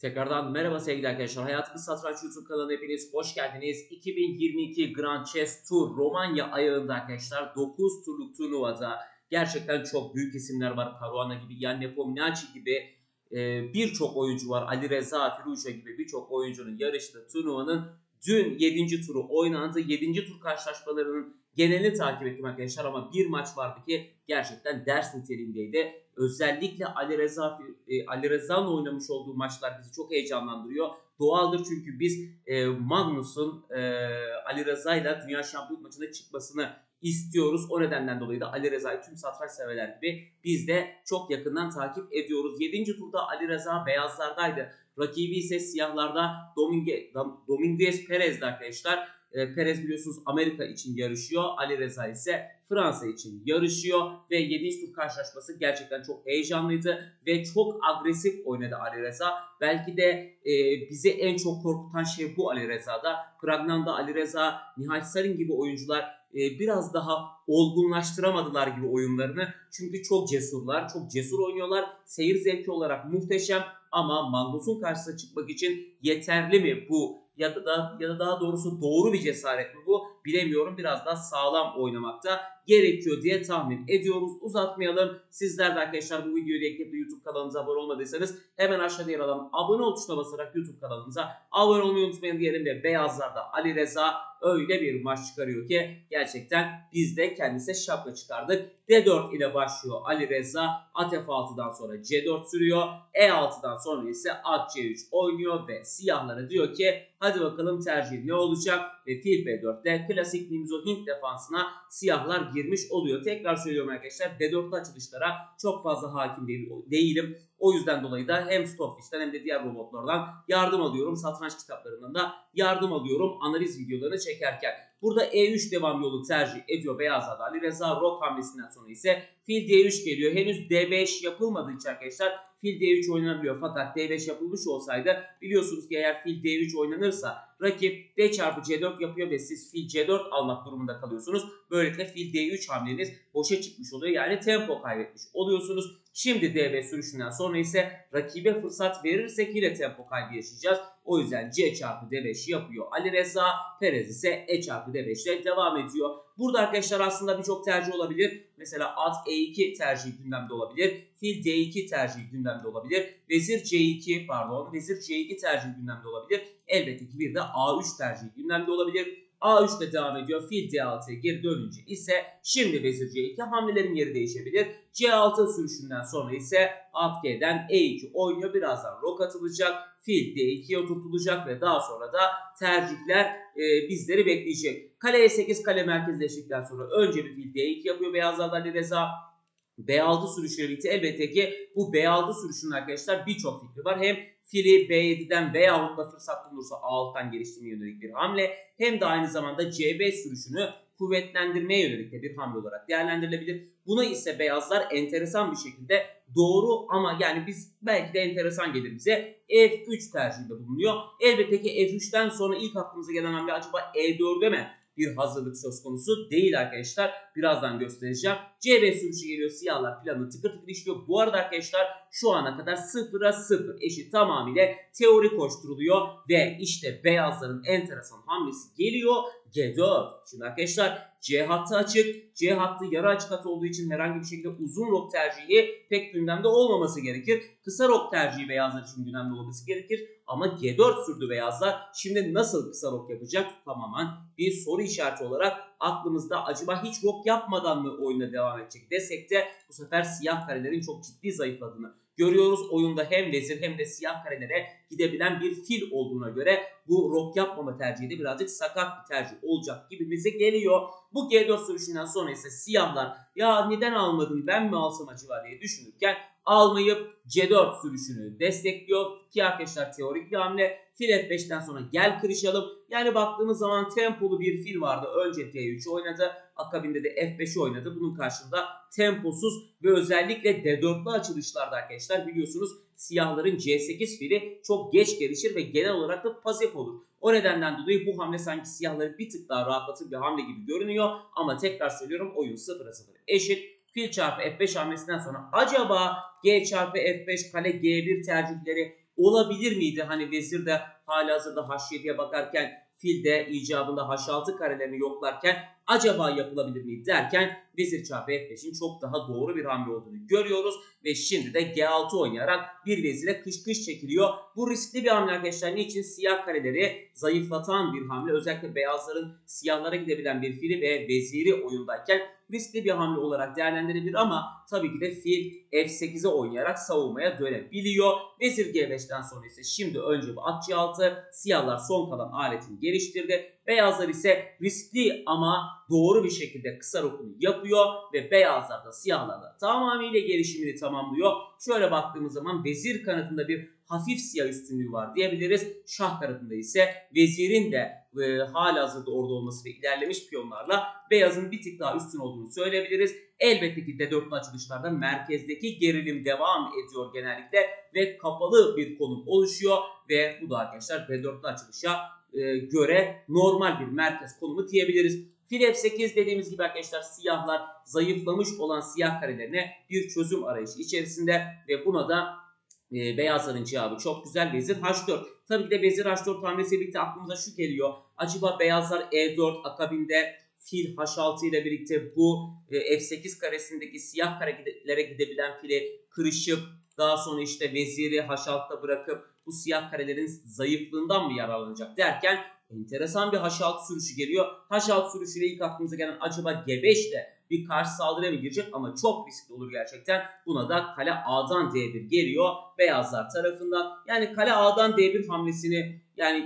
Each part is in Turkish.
Tekrardan merhaba sevgili arkadaşlar. Hayat Kız Satranç YouTube kanalına hepiniz hoş geldiniz. 2022 Grand Chess Tour Romanya ayağında arkadaşlar 9 turluk turnuvada gerçekten çok büyük isimler var. Caruana gibi, Jan Nepomniachtchi gibi e, birçok oyuncu var. Ali Reza Firuza gibi birçok oyuncunun yarıştığı turnuvanın dün 7. turu oynandı. 7. tur karşılaşmalarının genelini takip ettim arkadaşlar ama bir maç vardı ki gerçekten ders niteliğindeydi. Özellikle Ali Reza e, Ali Reza'nın oynamış olduğu maçlar bizi çok heyecanlandırıyor. Doğaldır çünkü biz e, Magnus'un e, Ali Reza ile Dünya Şampiyonluk maçına çıkmasını istiyoruz. O nedenden dolayı da Ali Reza'yı tüm satranç severler gibi biz de çok yakından takip ediyoruz. 7. turda Ali Reza beyazlardaydı. Rakibi ise siyahlarda Domingue, Dominguez Perez'di arkadaşlar. E, Perez biliyorsunuz Amerika için yarışıyor. Ali Reza ise Fransa için yarışıyor ve 7. tur karşılaşması gerçekten çok heyecanlıydı ve çok agresif oynadı Ali Reza. Belki de e, bizi en çok korkutan şey bu Ali Reza'da. Pragnan'da Ali Reza, Nihal Sarin gibi oyuncular e, biraz daha olgunlaştıramadılar gibi oyunlarını. Çünkü çok cesurlar, çok cesur oynuyorlar. Seyir zevki olarak muhteşem ama Magnus'un karşısına çıkmak için yeterli mi bu ya da ya da daha doğrusu doğru bir cesaret mi bu bilemiyorum. Biraz daha sağlam oynamakta gerekiyor diye tahmin ediyoruz. Uzatmayalım. Sizler de arkadaşlar bu videoyu ekleyip YouTube kanalımıza abone olmadıysanız hemen aşağıda yer alan abone ol tuşuna basarak YouTube kanalımıza abone olmayı unutmayın diyelim ve beyazlarda Ali Reza öyle bir maç çıkarıyor ki gerçekten biz de kendisine şapka çıkardık. D4 ile başlıyor Ali Reza. At F6'dan sonra C4 sürüyor. E6'dan sonra ise At C3 oynuyor ve siyahlara diyor ki hadi bakalım tercih ne olacak? Ve fil B4'te klasik Nimzo Hint defansına siyahlar girmiş oluyor. Tekrar söylüyorum arkadaşlar D4'lü açılışlara çok fazla hakim değil, değilim. O yüzden dolayı da hem Stockfish'ten hem de diğer robotlardan yardım alıyorum. Satranç kitaplarından da yardım alıyorum analiz videolarını çekerken. Burada E3 devam yolu tercih ediyor Beyazlar Ali Reza Rock hamlesinden sonra ise fil D3 geliyor. Henüz D5 yapılmadığı için arkadaşlar fil D3 oynanabiliyor. Fakat D5 yapılmış olsaydı biliyorsunuz ki eğer fil D3 oynanırsa rakip D çarpı C4 yapıyor ve siz fil C4 almak durumunda kalıyorsunuz. Böylelikle fil D3 hamleniz boşa çıkmış oluyor. Yani tempo kaybetmiş oluyorsunuz. Şimdi DB sürüşünden sonra ise rakibe fırsat verirsek yine tempo kaybı yaşayacağız. O yüzden C çarpı D5 yapıyor Ali Reza. Perez ise E çarpı D5 ile devam ediyor. Burada arkadaşlar aslında birçok tercih olabilir. Mesela at E2 tercihi gündemde olabilir. Fil D2 tercihi gündemde olabilir. Vezir C2 pardon vezir C2 tercihi gündemde olabilir. Elbette ki bir de A3 tercihi gündemde olabilir. A3 ile devam ediyor. Fil D6'ya geri dönünce ise şimdi vezir C2 hamlelerin yeri değişebilir. C6 sürüşünden sonra ise at G'den E2 oynuyor. Birazdan rok atılacak. Fil D2'ye oturtulacak ve daha sonra da tercihler e, bizleri bekleyecek. Kale E8 kale merkezleştikten sonra önce bir fil D2 yapıyor beyazlardan Ali Reza. B6 sürüşüyle birlikte elbette ki bu B6 sürüşünün arkadaşlar birçok fikri var. Hem fili B7'den veyahut da fırsat bulursa A6'dan geliştirmeye yönelik bir hamle hem de aynı zamanda C5 sürüşünü kuvvetlendirmeye yönelik de bir hamle olarak değerlendirilebilir. Buna ise beyazlar enteresan bir şekilde doğru ama yani biz belki de enteresan gelir bize F3 tercihinde bulunuyor. Elbette ki F3'ten sonra ilk aklımıza gelen hamle acaba E4'e mi bir hazırlık söz konusu değil arkadaşlar. Birazdan göstereceğim. C5 sürüşü geliyor. Siyahlar planı tıkır tıkır işliyor. Bu arada arkadaşlar şu ana kadar 0'a 0 eşit tamamıyla teori koşturuluyor. Ve işte beyazların enteresan hamlesi geliyor. G4. Şimdi arkadaşlar C hattı açık. C hattı yarı açık hat olduğu için herhangi bir şekilde uzun rok tercihi pek gündemde olmaması gerekir. Kısa rok tercihi beyazlar için gündemde olması gerekir. Ama G4 sürdü beyazlar. Şimdi nasıl kısa rok yapacak? Tamamen bir soru işareti olarak aklımızda acaba hiç rok yapmadan mı oyuna devam edecek desek de bu sefer siyah karelerin çok ciddi zayıfladığını görüyoruz. Oyunda hem vezir hem de siyah karelere gidebilen bir fil olduğuna göre bu rok yapmama tercihi de birazcık sakat bir tercih olacak gibi bize geliyor. Bu G4 sürüşünden sonra ise siyahlar ya neden almadın ben mi alsam acaba diye düşünürken almayıp C4 sürüşünü destekliyor. Ki arkadaşlar teorik bir hamle. Fil F5'ten sonra gel kırışalım. Yani baktığımız zaman tempolu bir fil vardı. Önce D3 oynadı. Akabinde de F5'i oynadı. Bunun karşılığında temposuz ve özellikle D4'lü açılışlarda arkadaşlar biliyorsunuz siyahların C8 fili çok geç gelişir ve genel olarak da pasif olur. O nedenden dolayı bu hamle sanki siyahları bir tık daha rahatlatır bir hamle gibi görünüyor. Ama tekrar söylüyorum oyun 0'a 0 eşit. Fil çarpı F5 hamlesinden sonra acaba G çarpı F5 kale G1 tercihleri olabilir miydi? Hani vezir de halihazırda H7'ye bakarken fil de icabında H6 karelerini yoklarken acaba yapılabilir miydi derken vezir çarpı F5'in çok daha doğru bir hamle olduğunu görüyoruz ve şimdi de G6 oynayarak bir vezire kış kış çekiliyor. Bu riskli bir hamle arkadaşlar. Niçin? Siyah kareleri zayıflatan bir hamle. Özellikle beyazların siyahlara gidebilen bir fili ve veziri oyundayken riskli bir hamle olarak değerlendirilebilir ama tabii ki de fil F8'e oynayarak savunmaya dönebiliyor. Vezir G5'ten sonra ise şimdi önce bu at C6 siyahlar son kalan aletini geliştirdi. Beyazlar ise riskli ama doğru bir şekilde kısa rokunu yapıyor ve beyazlar da siyahlar da tamamıyla gelişimini tamamlıyor. Şöyle baktığımız zaman vezir kanadında bir hafif siyah üstünlüğü var diyebiliriz. Şah tarafında ise vezirin de e, halihazırda orada olması ve ilerlemiş piyonlarla beyazın bir tık daha üstün olduğunu söyleyebiliriz. Elbette ki D4'lü açılışlarda merkezdeki gerilim devam ediyor genellikle ve kapalı bir konum oluşuyor ve bu da arkadaşlar D4'lü açılışa e, göre normal bir merkez konumu diyebiliriz. Fil F8 dediğimiz gibi arkadaşlar siyahlar zayıflamış olan siyah karelerine bir çözüm arayışı içerisinde ve buna da e, beyazların cevabı çok güzel. Vezir H4. Tabii ki de Vezir H4 hamlesiyle birlikte aklımıza şu geliyor. Acaba beyazlar E4 akabinde fil H6 ile birlikte bu e, F8 karesindeki siyah karelere gidebilen fili kırışıp daha sonra işte veziri H6'da bırakıp bu siyah karelerin zayıflığından mı yararlanacak derken enteresan bir H6 sürüşü geliyor. H6 sürüşüyle ilk aklımıza gelen acaba G5 de bir karşı saldırıya mı girecek ama çok riskli olur gerçekten. Buna da kale A'dan D1 geliyor beyazlar tarafından. Yani kale A'dan D1 hamlesini yani,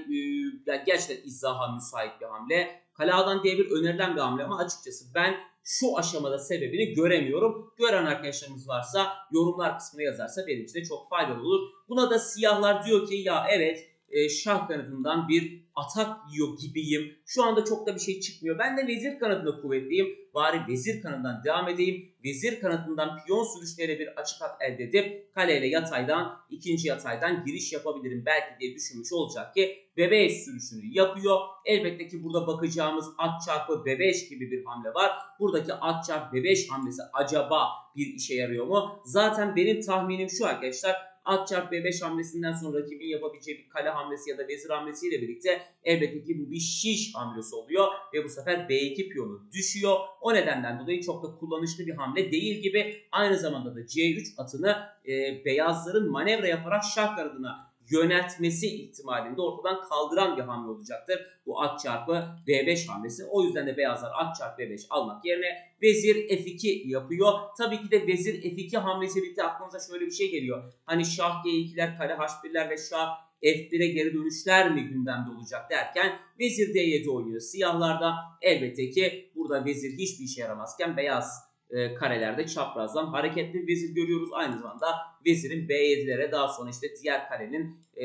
e, gerçekten izaha müsait bir hamle. Kale A'dan D1 önerilen bir hamle ama açıkçası ben şu aşamada sebebini göremiyorum. Gören arkadaşlarımız varsa yorumlar kısmına yazarsa benim için de çok faydalı olur. Buna da siyahlar diyor ki ya evet e, şah kanadından bir atak yiyor gibiyim. Şu anda çok da bir şey çıkmıyor. Ben de vezir kanadında kuvvetliyim. Bari vezir kanadından devam edeyim. Vezir kanadından piyon sürüşleriyle bir açık at elde edip kaleyle yataydan ikinci yataydan giriş yapabilirim belki diye düşünmüş olacak ki bebeğe sürüşünü yapıyor. Elbette ki burada bakacağımız at çarpı bebeş gibi bir hamle var. Buradaki at çarpı bebeş hamlesi acaba bir işe yarıyor mu? Zaten benim tahminim şu arkadaşlar at çarp B5 hamlesinden sonra rakibin yapabileceği bir kale hamlesi ya da vezir hamlesiyle birlikte elbette ki bu bir şiş hamlesi oluyor ve bu sefer B2 piyonu düşüyor. O nedenden dolayı çok da kullanışlı bir hamle değil gibi. Aynı zamanda da C3 atını e, beyazların manevra yaparak şah kanadına yöneltmesi ihtimalini de ortadan kaldıran bir hamle olacaktır. Bu at çarpı B5 hamlesi. O yüzden de beyazlar at çarpı B5 almak yerine vezir F2 yapıyor. Tabii ki de vezir F2 hamlesi birlikte aklınıza şöyle bir şey geliyor. Hani şah G2'ler, kale H1'ler ve şah F1'e geri dönüşler mi gündemde olacak derken vezir D7 oynuyor. Siyahlarda elbette ki burada vezir hiçbir işe yaramazken beyaz e, karelerde çaprazdan hareketli vezir görüyoruz. Aynı zamanda vezirin B7'lere daha sonra işte diğer karenin e,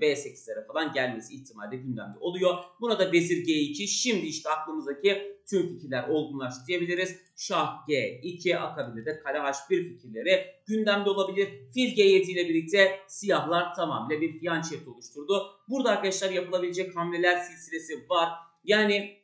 B8'lere falan gelmesi ihtimali de gündemde oluyor. Buna da vezir G2. Şimdi işte aklımızdaki tüm fikirler olgunlaştı diyebiliriz. Şah G2 akabinde de kale H1 fikirleri gündemde olabilir. Fil G7 ile birlikte siyahlar tamamıyla bir fiyançet oluşturdu. Burada arkadaşlar yapılabilecek hamleler silsilesi var. Yani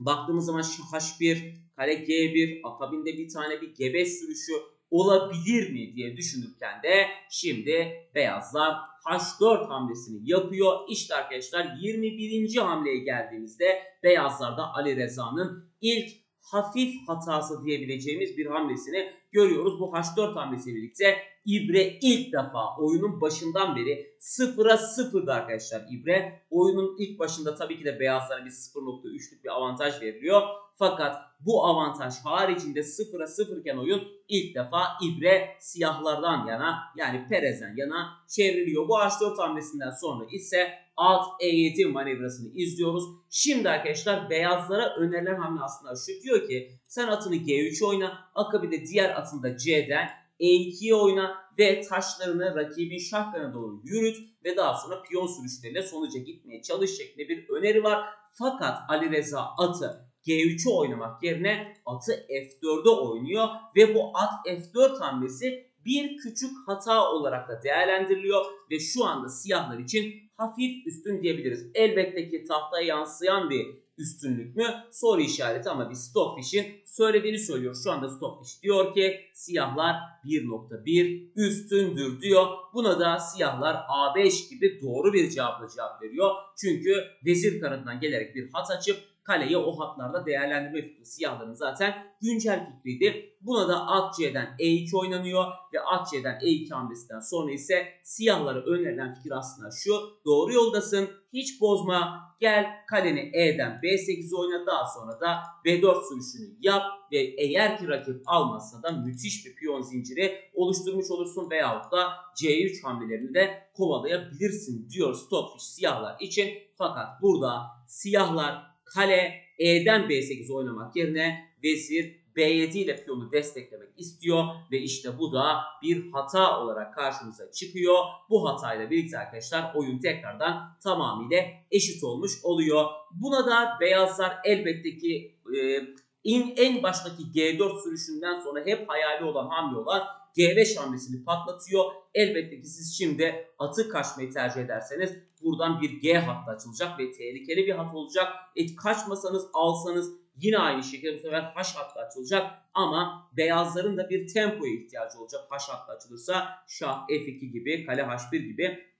baktığımız zaman şu H1, kare G1, akabinde bir tane bir G5 sürüşü olabilir mi diye düşünürken de şimdi beyazlar H4 hamlesini yapıyor. İşte arkadaşlar 21. hamleye geldiğimizde beyazlarda Ali Reza'nın ilk hafif hatası diyebileceğimiz bir hamlesini görüyoruz. Bu H4 hamlesiyle birlikte İbre ilk defa oyunun başından beri 0'a 0'da arkadaşlar İbre. Oyunun ilk başında tabii ki de beyazlara bir 0.3'lük bir avantaj veriliyor. Fakat bu avantaj haricinde 0'a 0 iken oyun ilk defa İbre siyahlardan yana yani Perez'den yana çevriliyor. Bu H4 hamlesinden sonra ise alt E7 manevrasını izliyoruz. Şimdi arkadaşlar beyazlara önerilen hamle aslında şu diyor ki sen atını G3 oyna akabinde diğer atını da C'den E2'ye oyna ve taşlarını rakibin şah kanadına doğru yürüt ve daha sonra piyon sürüşleriyle sonuca gitmeye çalış şeklinde bir öneri var. Fakat Ali Reza atı G3'ü oynamak yerine atı F4'e oynuyor ve bu at F4 hamlesi bir küçük hata olarak da değerlendiriliyor ve şu anda siyahlar için hafif üstün diyebiliriz. Elbette ki tahtaya yansıyan bir üstünlük mü? Soru işareti ama biz Stockfish'in söylediğini söylüyor. Şu anda Stockfish diyor ki siyahlar 1.1 üstündür diyor. Buna da siyahlar A5 gibi doğru bir cevapla cevap veriyor. Çünkü vezir kanadından gelerek bir hat açıp kaleyi o hatlarla değerlendirme fikri siyahların zaten güncel fikriydi. Buna da at C'den E2 oynanıyor ve at C'den E2 hamlesinden sonra ise siyahlara önerilen fikir aslında şu. Doğru yoldasın hiç bozma gel kaleni E'den B8 oyna daha sonra da B4 sürüşünü yap ve eğer ki rakip almazsa da müthiş bir piyon zinciri oluşturmuş olursun veyahut da C3 hamlelerini de kovalayabilirsin diyor Stockfish siyahlar için. Fakat burada siyahlar kale E'den B8 oynamak yerine vezir B7 ile piyonu desteklemek istiyor ve işte bu da bir hata olarak karşımıza çıkıyor. Bu hatayla birlikte arkadaşlar oyun tekrardan tamamıyla eşit olmuş oluyor. Buna da beyazlar elbette ki e, in, en baştaki G4 sürüşünden sonra hep hayali olan hamle olan G5 hamlesini patlatıyor. Elbette ki siz şimdi atı kaçmayı tercih ederseniz buradan bir G hattı açılacak ve tehlikeli bir hat olacak. Et kaçmasanız alsanız yine aynı şekilde bu sefer H hattı açılacak ama beyazların da bir tempoya ihtiyacı olacak. H hattı açılırsa şah F2 gibi kale H1 gibi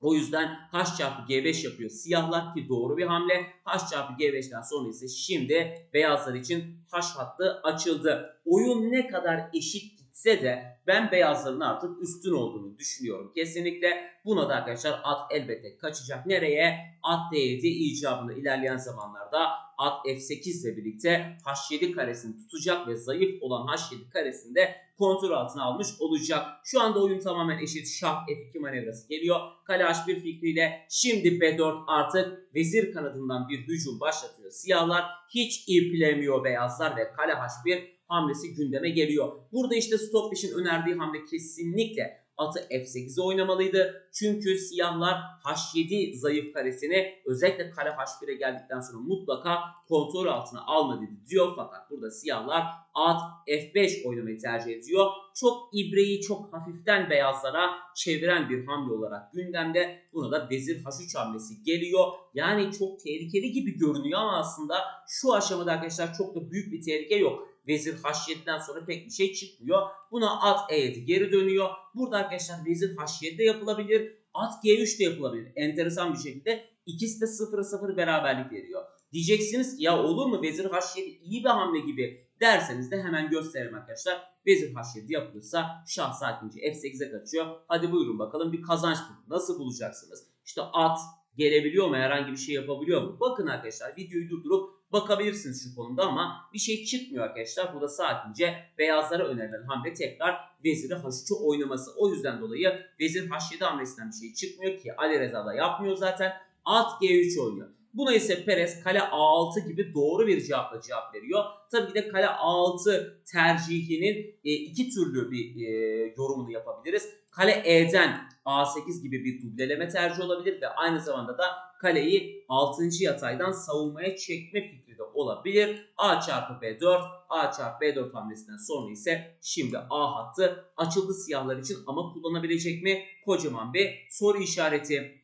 o yüzden H çarpı G5 yapıyor siyahlar ki doğru bir hamle. H çarpı G5'ten sonra ise şimdi beyazlar için H hattı açıldı. Oyun ne kadar eşit gitse de ben beyazların artık üstün olduğunu düşünüyorum. Kesinlikle buna da arkadaşlar at elbette kaçacak. Nereye? At D7 icabında ilerleyen zamanlarda at F8 ile birlikte H7 karesini tutacak ve zayıf olan H7 karesini de kontrol altına almış olacak. Şu anda oyun tamamen eşit. Şah F2 manevrası geliyor. Kale H1 fikriyle şimdi B4 artık vezir kanadından bir hücum başlatıyor. Siyahlar hiç irpilemiyor beyazlar ve kale H1 hamlesi gündeme geliyor. Burada işte Stockfish'in önerdiği hamle kesinlikle atı F8'e oynamalıydı. Çünkü siyahlar H7 zayıf karesini özellikle kare H1'e geldikten sonra mutlaka kontrol altına alma dedi diyor. Fakat burada siyahlar at F5 oynamayı tercih ediyor. Çok ibreyi çok hafiften beyazlara çeviren bir hamle olarak gündemde. Buna da vezir H3 hamlesi geliyor. Yani çok tehlikeli gibi görünüyor ama aslında şu aşamada arkadaşlar çok da büyük bir tehlike yok. Vezir H7'den sonra pek bir şey çıkmıyor. Buna at E7 geri dönüyor. Burada arkadaşlar vezir H7 de yapılabilir. At G3 de yapılabilir. Enteresan bir şekilde ikisi de 0'a 0 beraberlik veriyor. Diyeceksiniz ki ya olur mu vezir H7 iyi bir hamle gibi derseniz de hemen gösterelim arkadaşlar. Vezir H7 yapılırsa şah sakince F8'e kaçıyor. Hadi buyurun bakalım bir kazanç bulun. Nasıl bulacaksınız? İşte at gelebiliyor mu? Herhangi bir şey yapabiliyor mu? Bakın arkadaşlar videoyu durdurup bakabilirsiniz şu konuda ama bir şey çıkmıyor arkadaşlar. Burada sakince beyazlara önerilen hamle tekrar veziri H3'ü oynaması. O yüzden dolayı vezir H7 hamlesinden bir şey çıkmıyor ki Ali Reza da yapmıyor zaten. At G3 oynuyor. Buna ise Perez kale A6 gibi doğru bir cevapla cevap veriyor. Tabii ki de kale A6 tercihinin e, iki türlü bir e, yorumunu yapabiliriz. Kale E'den A8 gibi bir dubleleme tercih olabilir ve aynı zamanda da kaleyi 6. yataydan savunmaya çekme fikri de olabilir. A çarpı B4, A çarpı B4 hamlesinden sonra ise şimdi A hattı açıldı siyahlar için ama kullanabilecek mi? Kocaman bir soru işareti.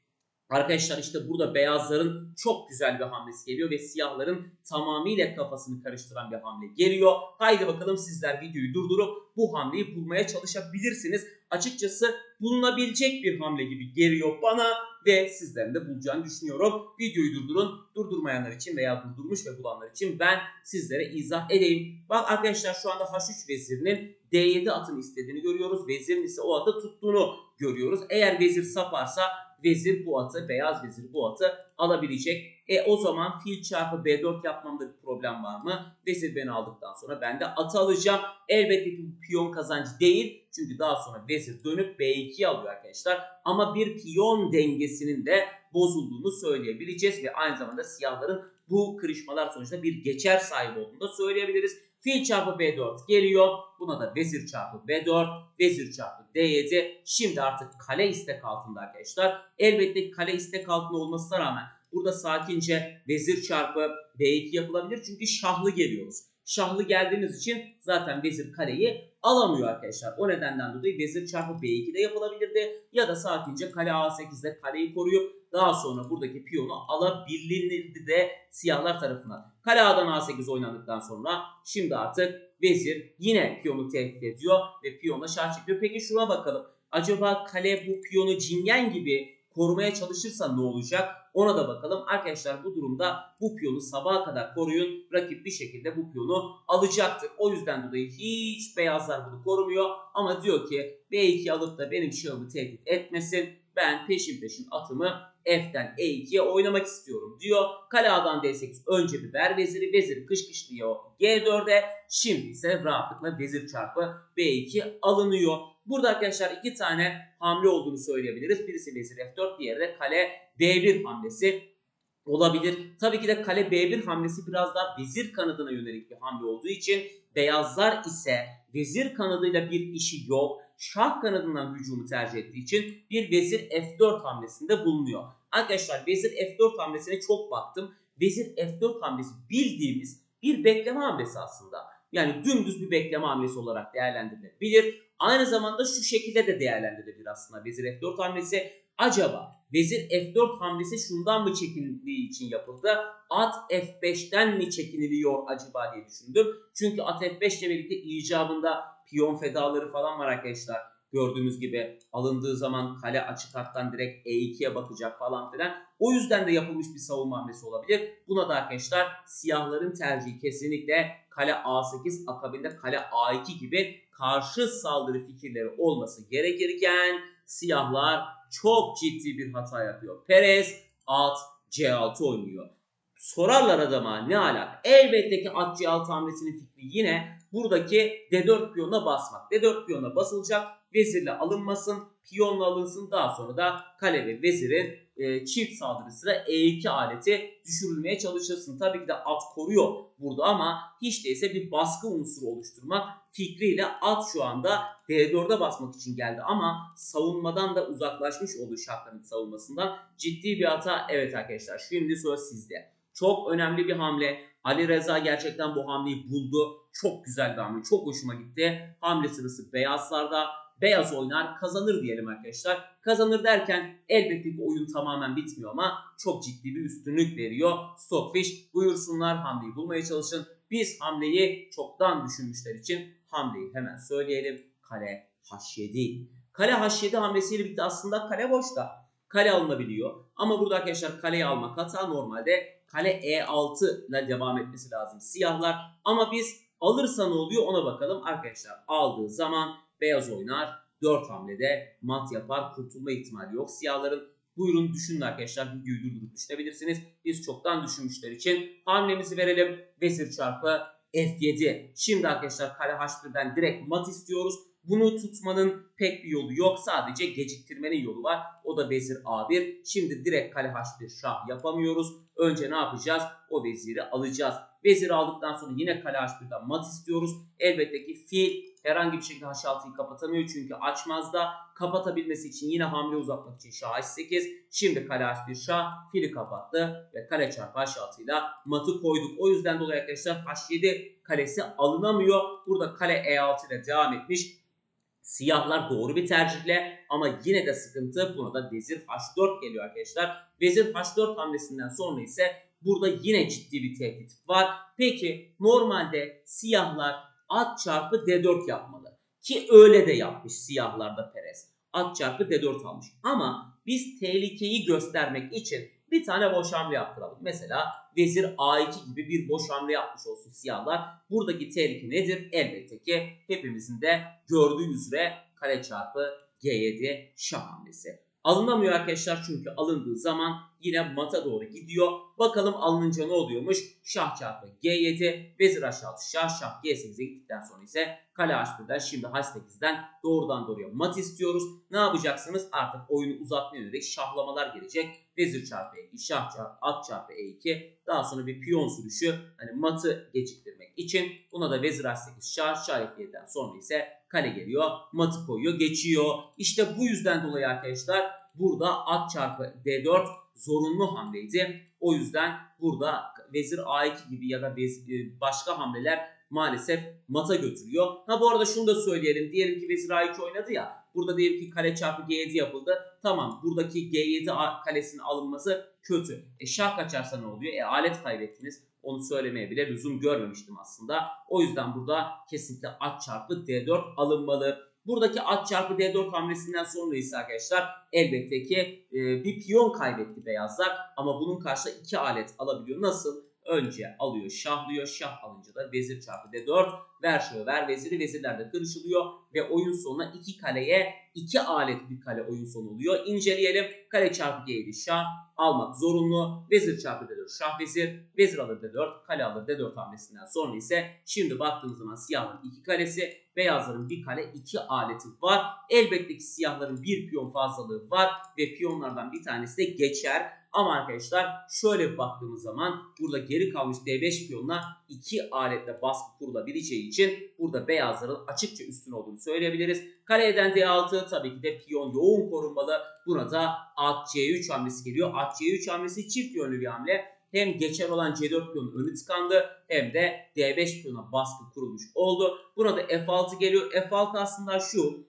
Arkadaşlar işte burada beyazların çok güzel bir hamlesi geliyor ve siyahların tamamıyla kafasını karıştıran bir hamle geliyor. Haydi bakalım sizler videoyu durdurup bu hamleyi bulmaya çalışabilirsiniz. Açıkçası bulunabilecek bir hamle gibi geliyor bana ve sizlerin de bulacağını düşünüyorum. Videoyu durdurun. Durdurmayanlar için veya durdurmuş ve bulanlar için ben sizlere izah edeyim. Bak arkadaşlar şu anda H3 vezirinin D7 atını istediğini görüyoruz. Vezirin ise o atı tuttuğunu görüyoruz. Eğer vezir saparsa vezir bu atı, beyaz vezir bu atı alabilecek. E o zaman fil çarpı B4 yapmamda bir problem var mı? Vezir beni aldıktan sonra ben de atı alacağım. Elbette ki bu piyon kazancı değil. Çünkü daha sonra vezir dönüp B2'ye alıyor arkadaşlar. Ama bir piyon dengesinin de bozulduğunu söyleyebileceğiz. Ve aynı zamanda siyahların bu kırışmalar sonucunda bir geçer sahibi olduğunu da söyleyebiliriz. Fil çarpı B4 geliyor. Buna da vezir çarpı B4, vezir çarpı D7. Şimdi artık kale istek altında arkadaşlar. Elbette kale istek altında olmasına rağmen burada sakince vezir çarpı B2 yapılabilir. Çünkü şahlı geliyoruz. Şahlı geldiğimiz için zaten vezir kareyi alamıyor arkadaşlar. O nedenden dolayı vezir çarpı B2'de yapılabilirdi. Ya da sakince kale A8'de kaleyi koruyup daha sonra buradaki piyonu alabilirdi de siyahlar tarafından. Kale A'dan A8 oynandıktan sonra şimdi artık vezir yine piyonu tehdit ediyor ve piyona şah çekiyor. Peki şuna bakalım. Acaba kale bu piyonu cingen gibi korumaya çalışırsa ne olacak? Ona da bakalım. Arkadaşlar bu durumda bu piyonu sabaha kadar koruyun. Rakip bir şekilde bu piyonu alacaktır. O yüzden dolayı hiç beyazlar bunu korumuyor. Ama diyor ki B2 alıp da benim şahımı tehdit etmesin. Ben peşin peşin atımı F'den E2'ye oynamak istiyorum diyor. Kale A'dan D8 önce bir ver veziri. Veziri kışkışlıyor G4'e. Şimdi ise rahatlıkla vezir çarpı B2 alınıyor. Burada arkadaşlar iki tane hamle olduğunu söyleyebiliriz. Birisi vezir F4 diğeri de kale B1 hamlesi olabilir. Tabii ki de kale B1 hamlesi biraz daha vezir kanadına yönelik bir hamle olduğu için beyazlar ise vezir kanadıyla bir işi yok. Şah kanadından hücumu tercih ettiği için bir vezir F4 hamlesinde bulunuyor. Arkadaşlar vezir F4 hamlesine çok baktım. Vezir F4 hamlesi bildiğimiz bir bekleme hamlesi aslında. Yani dümdüz bir bekleme hamlesi olarak değerlendirilebilir. Aynı zamanda şu şekilde de değerlendirilebilir aslında vezir F4 hamlesi. Acaba vezir F4 hamlesi şundan mı çekindiği için yapıldı? At F5'ten mi çekiniliyor acaba diye düşündüm. Çünkü at F5 ile birlikte icabında piyon fedaları falan var arkadaşlar. Gördüğümüz gibi alındığı zaman kale açık hattan direkt E2'ye bakacak falan filan. O yüzden de yapılmış bir savunma hamlesi olabilir. Buna da arkadaşlar siyahların tercihi kesinlikle kale A8 akabinde kale A2 gibi karşı saldırı fikirleri olması gerekirken siyahlar çok ciddi bir hata yapıyor. Perez at C6 oynuyor. Sorarlar adama ne alak? Elbette ki at C6 hamlesinin fikri yine buradaki D4 piyonuna basmak. D4 piyonuna basılacak. Vezirle alınmasın. Piyonla alınsın. Daha sonra da kale ve vezirin e, çift saldırısıyla E2 aleti düşürülmeye çalışırsın. Tabii ki de at koruyor burada ama hiç değilse bir baskı unsuru oluşturmak fikriyle at şu anda D4'e basmak için geldi ama savunmadan da uzaklaşmış olduğu şartların savunmasından ciddi bir hata. Evet arkadaşlar şimdi söz sizde. Çok önemli bir hamle. Ali Reza gerçekten bu hamleyi buldu. Çok güzel bir hamle. Çok hoşuma gitti. Hamle sırası beyazlarda. Beyaz oynar kazanır diyelim arkadaşlar. Kazanır derken elbette ki oyun tamamen bitmiyor ama çok ciddi bir üstünlük veriyor. Stockfish buyursunlar hamleyi bulmaya çalışın. Biz hamleyi çoktan düşünmüşler için hamleyi hemen söyleyelim. Kale H7. Kale H7 hamlesiyle birlikte aslında kale boşta. Kale alınabiliyor. Ama burada arkadaşlar kaleyi almak hata normalde kale E6 ile devam etmesi lazım siyahlar. Ama biz alırsa ne oluyor ona bakalım. Arkadaşlar aldığı zaman beyaz oynar. 4 hamlede mat yapar. Kurtulma ihtimali yok. Siyahların buyurun düşünün arkadaşlar. Videoyu durdurup düşünebilirsiniz. Biz çoktan düşünmüşler için hamlemizi verelim. Vezir çarpı F7. Şimdi arkadaşlar kare H1'den direkt mat istiyoruz. Bunu tutmanın pek bir yolu yok. Sadece geciktirmenin yolu var. O da vezir A1. Şimdi direkt kale H1 şah yapamıyoruz. Önce ne yapacağız? O veziri alacağız. Vezir aldıktan sonra yine kale H1'den mat istiyoruz. Elbette ki fil herhangi bir şekilde H6'yı kapatamıyor. Çünkü açmaz da kapatabilmesi için yine hamle uzatmak için şah H8. Şimdi kale H1 şah fili kapattı ve kale çarpı H6 ile matı koyduk. O yüzden dolayı arkadaşlar H7 kalesi alınamıyor. Burada kale E6 ile devam etmiş. Siyahlar doğru bir tercihle ama yine de sıkıntı. Buna da vezir H4 geliyor arkadaşlar. Vezir H4 hamlesinden sonra ise burada yine ciddi bir tehdit var. Peki normalde siyahlar at çarpı D4 yapmalı. Ki öyle de yapmış siyahlarda Perez. At çarpı D4 almış. Ama biz tehlikeyi göstermek için bir tane boş hamle yaptıralım. Mesela vezir A2 gibi bir boş hamle yapmış olsun siyahlar. Buradaki tehlike nedir? Elbette ki hepimizin de gördüğü üzere kare çarpı G7 şah hamlesi. Alınamıyor arkadaşlar çünkü alındığı zaman yine mata doğru gidiyor. Bakalım alınınca ne oluyormuş? Şah çarpı G7, vezir H6 şah, şah G8'e gittikten sonra ise kale H1'den şimdi H8'den doğrudan doğruya mat istiyoruz. Ne yapacaksınız? Artık oyunu uzatmaya yönelik şahlamalar gelecek. Vezir çarpı E2, şah çarpı at çarpı E2. Daha sonra bir piyon sürüşü hani matı geciktirmek için. Buna da vezir H8 şah, şah F7'den sonra ise kale geliyor. Matı koyuyor, geçiyor. İşte bu yüzden dolayı arkadaşlar burada at çarpı D4 zorunlu hamleydi. O yüzden burada vezir A2 gibi ya da başka hamleler maalesef mata götürüyor. Ha bu arada şunu da söyleyelim. Diyelim ki vezir A2 oynadı ya. Burada diyelim ki kale çarpı G7 yapıldı. Tamam buradaki G7 a- kalesinin alınması kötü. E şah kaçarsa ne oluyor? E alet kaybettiniz. Onu söylemeye bile lüzum görmemiştim aslında. O yüzden burada kesinlikle at çarpı D4 alınmalı. Buradaki at çarpı D4 hamlesinden sonra ise arkadaşlar elbette ki e, bir piyon kaybetti beyazlar. Ama bunun karşısında iki alet alabiliyor. Nasıl? Önce alıyor şahlıyor. Şah alınca da vezir çarpı D4 ver şahı ver veziri vezirlerde kırışılıyor ve oyun sonuna iki kaleye iki alet bir kale oyun sonu oluyor. İnceleyelim. Kale çarpı G7 şah almak zorunlu. Vezir çarpı D4 şah vezir. Vezir alır D4 kale alır D4 hamlesinden sonra ise şimdi baktığımız zaman siyahların iki kalesi beyazların bir kale iki aleti var. Elbette ki siyahların bir piyon fazlalığı var ve piyonlardan bir tanesi de geçer. Ama arkadaşlar şöyle baktığımız zaman burada geri kalmış D5 piyonuna iki aletle baskı kurulabileceği için burada beyazların açıkça üstün olduğunu söyleyebiliriz. Kaleden D6 tabii ki de piyon yoğun korunmalı. Burada at C3 hamlesi geliyor. At C3 hamlesi çift yönlü bir hamle. Hem geçer olan C4 piyonun önü tıkandı hem de D5 piyona baskı kurulmuş oldu. Burada F6 geliyor. F6 aslında şu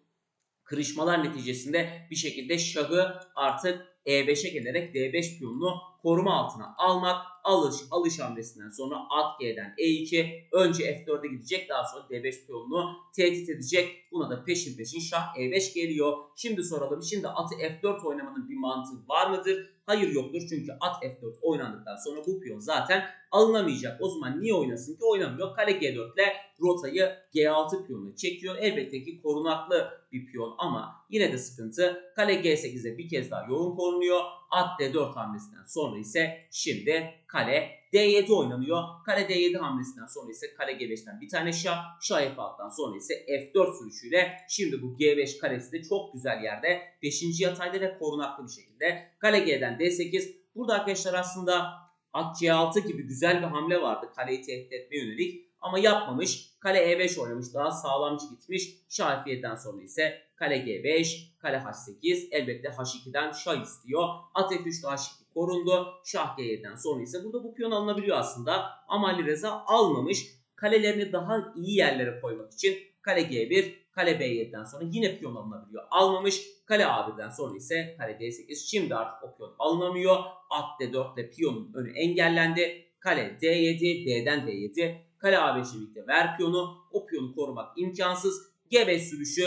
kırışmalar neticesinde bir şekilde şahı artık E5'e gelerek D5 piyonunu koruma altına almak. Alış, alış hamlesinden sonra at G'den E2 önce F4'e gidecek daha sonra D5 piyonunu tehdit edecek. Buna da peşin peşin şah E5 geliyor. Şimdi soralım şimdi atı F4 oynamanın bir mantığı var mıdır? Hayır yoktur çünkü at F4 oynandıktan sonra bu piyon zaten alınamayacak. O zaman niye oynasın ki oynamıyor. Kale G4 ile rotayı G6 piyonuna çekiyor. Elbette ki korunaklı bir piyon ama yine de sıkıntı. Kale G8'e bir kez daha yoğun korunuyor. At D4 hamlesinden sonra ise şimdi kale D7 oynanıyor. Kale D7 hamlesinden sonra ise kale G5'ten bir tane şah. Şah F6'dan sonra ise F4 sürüşüyle şimdi bu G5 karesi de çok güzel yerde. 5. yatayda ve korunaklı bir şekilde. Kale G'den D8. Burada arkadaşlar aslında at C6 gibi güzel bir hamle vardı. Kaleyi tehdit etme yönelik. Ama yapmamış. Kale E5 oynamış. Daha sağlamcı gitmiş. Şah F7'den sonra ise kale G5, kale H8. Elbette H2'den şah istiyor. At F3'te H2 korundu. Şah G7'den sonra ise burada bu piyon alınabiliyor aslında. Ama Ali Reza almamış. Kalelerini daha iyi yerlere koymak için kale G1, kale B7'den sonra yine piyon alınabiliyor. Almamış. Kale A1'den sonra ise kale D8. Şimdi artık o piyon alınamıyor. At D4 ile piyonun önü engellendi. Kale D7, D'den D7. Kale A5'le birlikte ver piyonu. O piyonu korumak imkansız. G5 sürüşü,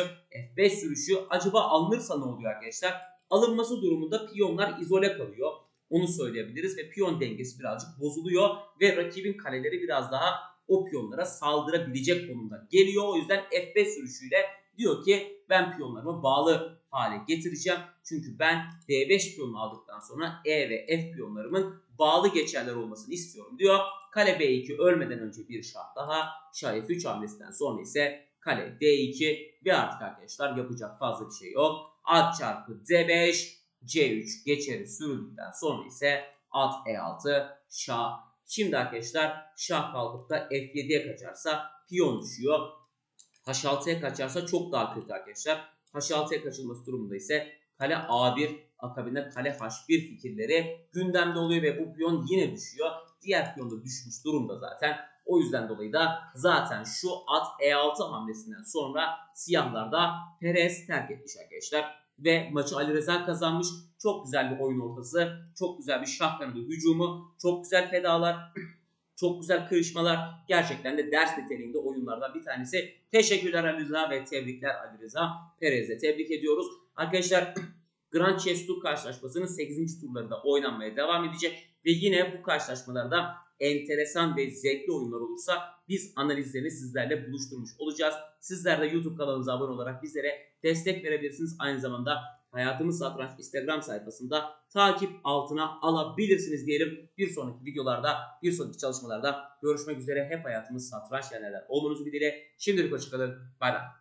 F5 sürüşü acaba alınırsa ne oluyor arkadaşlar? Alınması durumunda piyonlar izole kalıyor. Onu söyleyebiliriz ve piyon dengesi birazcık bozuluyor ve rakibin kaleleri biraz daha o piyonlara saldırabilecek konumda geliyor. O yüzden F5 sürüşüyle diyor ki ben piyonlarımı bağlı hale getireceğim. Çünkü ben D5 piyonunu aldıktan sonra E ve F piyonlarımın bağlı geçerler olmasını istiyorum diyor. Kale B2 ölmeden önce bir şah daha. Şah F3 hamlesinden sonra ise kale D2 ve artık arkadaşlar yapacak fazla bir şey yok. At çarpı D5 C3 geçeri sürüldükten sonra ise at E6 şah. Şimdi arkadaşlar şah kalkıp da F7'ye kaçarsa piyon düşüyor. H6'ya kaçarsa çok daha kötü arkadaşlar. H6'ya kaçılması durumunda ise kale A1 akabinde kale H1 fikirleri gündemde oluyor ve bu piyon yine düşüyor. Diğer piyon da düşmüş durumda zaten. O yüzden dolayı da zaten şu at E6 hamlesinden sonra siyahlar da Perez terk etmiş arkadaşlar. Ve maçı Ali Reza kazanmış. Çok güzel bir oyun ortası. Çok güzel bir şah hücumu. Çok güzel fedalar. Çok güzel kırışmalar. Gerçekten de ders niteliğinde oyunlardan bir tanesi. Teşekkürler Ali Rıza ve tebrikler Ali Rıza. Perez'e tebrik ediyoruz. Arkadaşlar Grand Chess Tour karşılaşmasının 8. turlarında oynanmaya devam edecek. Ve yine bu karşılaşmalarda enteresan ve zevkli oyunlar olursa biz analizlerini sizlerle buluşturmuş olacağız. Sizler de YouTube kanalımıza abone olarak bizlere destek verebilirsiniz. Aynı zamanda Hayatımız Satranç Instagram sayfasında takip altına alabilirsiniz diyelim. Bir sonraki videolarda, bir sonraki çalışmalarda görüşmek üzere. Hep hayatımız satranç yerlerler olmanızı dileğiyle. Şimdilik hoşçakalın. Bay bay.